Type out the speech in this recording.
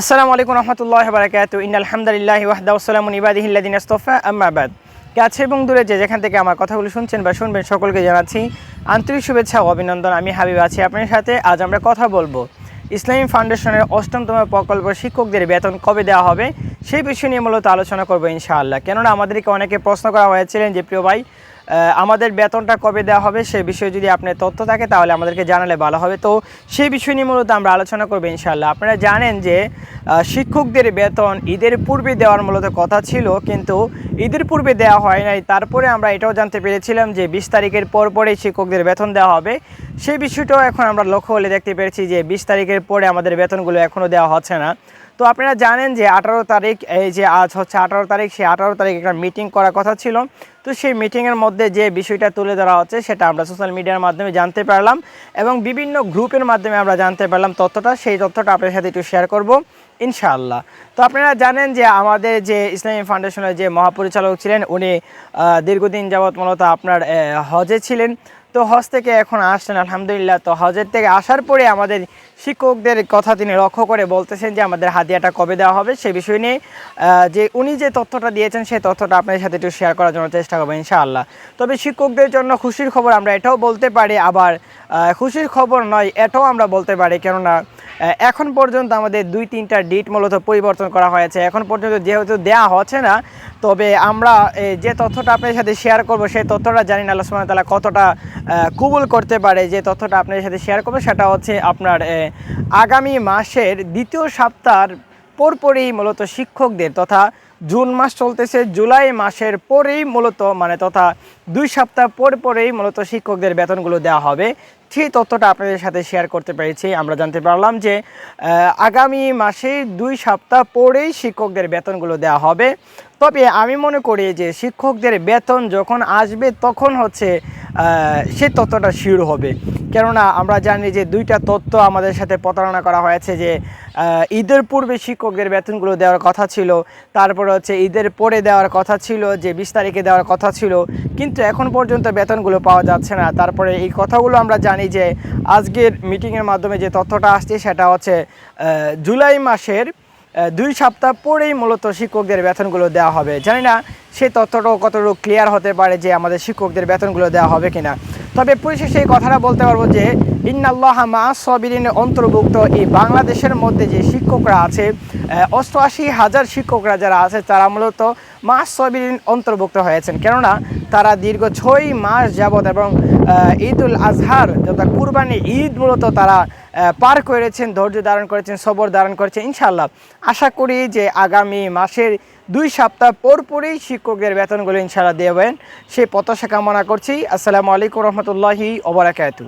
আসসালামু আলাইকুম রহমতুল্লাহ বারাকাত ইন আলহামদুলিল্লাহ ওয়াহদা ওসালাম ইবাদিহিল্লাদিন আস্তফা আম্মাবাদ কাছে এবং দূরে যে যেখান থেকে আমার কথাগুলো শুনছেন বা শুনবেন, সকলকে জানাচ্ছি আন্তরিক শুভেচ্ছা ও অভিনন্দন। আমি হাবিব আছি আপনার সাথে। আজ আমরা কথা বলব ইসলামী ফাউন্ডেশনের অষ্টমতম প্রকল্প শিক্ষকদের বেতন কবে দেওয়া হবে? সেই বিষয় নিয়ে মূলত আলোচনা করব ইনশাআল্লাহ। কেননা আমাদেরকে অনেকে প্রশ্ন করা হয়েছিলেন যে, প্রিয় ভাই আমাদের বেতনটা কবে দেওয়া হবে? সেই বিষয়ে যদি আপনার তথ্য থাকে, তাহলে আমাদেরকে জানালে ভালো হবে। তো সেই বিষয় নিয়ে মূলত আমরা আলোচনা করব ইনশাআল্লাহ। আপনারা জানেন যে শিক্ষকদের বেতন ঈদের পূর্বে দেওয়ার মূলত কথা ছিল, কিন্তু ঈদের পূর্বে দেওয়া হয় নাই। তারপরে আমরা এটাও জানতে পেরেছিলাম যে বিশ তারিখের পর পরেই শিক্ষকদের বেতন দেওয়া হবে। সেই বিষয়টাও এখন আমরা লক্ষ্য হলে দেখতে পেরেছি যে বিশ তারিখের পরে আমাদের বেতনগুলো এখনও দেওয়া হচ্ছে না। তো আপনারা জানেন যে আঠারো তারিখ, এই যে আজ হচ্ছে আঠারো তারিখ, সেই আঠারো তারিখ একটা মিটিং করার কথা ছিল। তো সেই মিটিংয়ের মধ্যে যে বিষয়টা তুলে ধরা হচ্ছে, সেটা আমরা সোশ্যাল মিডিয়ার মাধ্যমে জানতে পারলাম এবং বিভিন্ন গ্রুপের মাধ্যমে আমরা জানতে পারলাম তথ্যটা। সেই তথ্যটা আপনার সাথে একটু শেয়ার করব, ইনশাআল্লাহ। তো আপনারা জানেন যে আমাদের যে ইসলামী ফাউন্ডেশনের যে মহাপরিচালক ছিলেন, উনি দীর্ঘদিন যাবৎ মূলত আপনার হজে ছিলেন। তো হজ থেকে এখন আসছেন, আলহামদুলিল্লাহ। তো হজের থেকে আসার পরে আমাদের শিক্ষকদের কথা তিনি লক্ষ্য করে বলতেছেন যে আমাদের হাদিয়াটা কবে দেওয়া হবে সে বিষয় নিয়ে যে উনি যে তথ্যটা দিয়েছেন সেই তথ্যটা আপনাদের সাথে একটু শেয়ার করার জন্য চেষ্টা করব ইনশাআল্লাহ। তবে শিক্ষকদের জন্য খুশির খবর আমরা এটাও বলতে পারি, আবার খুশির খবর নয়, এটাও আমরা বলতে পারি। কেননা এখন পর্যন্ত আমাদের দুই তিনটা ডিট মূলত পরিবর্তন করা হয়েছে। এখন পর্যন্ত যেহেতু দেওয়া হচ্ছে না, তবে আমরা যে তথ্যটা আপনাদের সাথে শেয়ার করব সেই তথ্যটা জানি না আল্লাহ ওয়া তাআলা কতটা কবুল করতে পারে যে তথ্যটা আপনাদের সাথে শেয়ার করব, সেটা হচ্ছে আপনার আগামী মাসের দ্বিতীয় সপ্তাহ পরপরই মূলত শিক্ষকদের তথা জুন মাস চলতেছে, জুলাই মাসের পরেই মূলত মানে তথা দুই সপ্তাহ পর পরেই মূলত শিক্ষকদের বেতনগুলো দেওয়া হবে। সেই তথ্যটা আপনাদের সাথে শেয়ার করতে পেরেছি। আমরা জানতে পারলাম যে আগামী মাসে দুই সপ্তাহ পরেই শিক্ষকদের বেতনগুলো দেওয়া হবে। তবে আমি মনে করি যে, শিক্ষকদের বেতন যখন আসবে তখন হচ্ছে সেই তথ্যটা শিওর হবে। কেননা আমরা জানি যে, দুইটা তথ্য আমাদের সাথে প্রতারণা করা হয়েছে যে ঈদের পূর্বে শিক্ষকদের বেতনগুলো দেওয়ার কথা ছিল, তারপরে হচ্ছে ঈদের পরে দেওয়ার কথা ছিল, যে বিশ তারিখে দেওয়ার কথা ছিল, কিন্তু এখন পর্যন্ত বেতনগুলো পাওয়া যাচ্ছে না। তারপরে এই কথাগুলো আমরা জানি যে আজকের মিটিংয়ের মাধ্যমে যে তথ্যটা আসছে সেটা হচ্ছে জুলাই মাসের দুই সপ্তাহ পরেই মূলত শিক্ষকদের বেতনগুলো দেওয়া হবে। জানি না সেই তথ্যটাও কতটুকু ক্লিয়ার হতে পারে যে আমাদের শিক্ষকদের বেতনগুলো দেওয়া হবে কিনা। তবে পরিশেষে এই কথাটা বলতে পারব যে ইন্নাল্লাহ মা সবিরিনের অন্তর্ভুক্ত। এই বাংলাদেশের মধ্যে যে শিক্ষকরা আছে অষ্টআশি হাজার শিক্ষকরা যারা আছে, তারা মূলত মা সবিরিন অন্তর্ভুক্ত হয়েছেন। কেননা তারা দীর্ঘ ছয় মাস যাবৎ এবং ঈদুল আজহার তথা কুরবানি ঈদ মূলত তারা পার করেছেন, ধৈর্য ধারণ করেছেন, সবর ধারণ করেছেন ইনশাল্লাহ আশা করি যে আগামী মাসের দুই সপ্তাহ পর পরেই শিক্ষকদের বেতনগুলো ইনশাল্লাহ দেবেন সেই প্রত্যাশা কামনা করছি। আসসালামু আলাইকুম রহমতুল্লাহি ওবরাকাতু